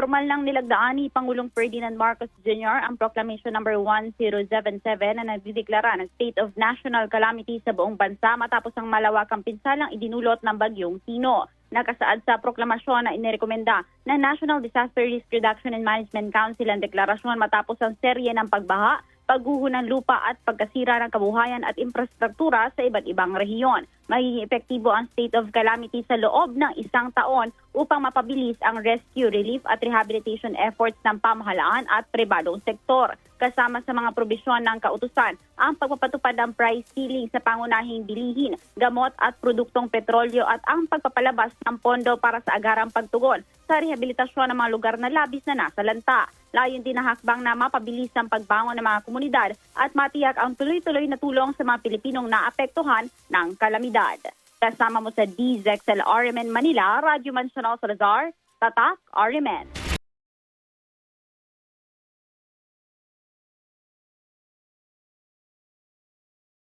Formal nang nilagdaan ni Pangulong Ferdinand Marcos Jr. ang Proclamation number 1077 na nagdideklara ng State of National Calamity sa buong bansa matapos ang malawakang pinsalang idinulot ng bagyong Tino. Nakasaad sa proklamasyon na inirekomenda ng National Disaster Risk Reduction and Management Council ang deklarasyon matapos ang serye ng pagbaha, pagguho ng lupa at pagkasira ng kabuhayan at infrastruktura sa iba't ibang rehiyon. Magiging epektibo ang state of calamity sa loob ng isang taon upang mapabilis ang rescue, relief at rehabilitation efforts ng pamahalaan at pribadong sektor. Kasama sa mga probisyon ng kautusan ang pagpapatupad ng price ceiling sa pangunahing bilihin, gamot at produktong petrolyo at ang pagpapalabas ng pondo para sa agarang pagtugon sa rehabilitasyon ng mga lugar na labis na nasa lanta. Layon din na hakbang na mapabilis ang pagbangon ng mga komunidad at matiyak ang tuloy-tuloy na tulong sa mga Pilipinong naapektuhan ng kalamidad. Kasama mo sa DZXL RMN Manila, Radyo Mansional Salazar, Tatak RMN.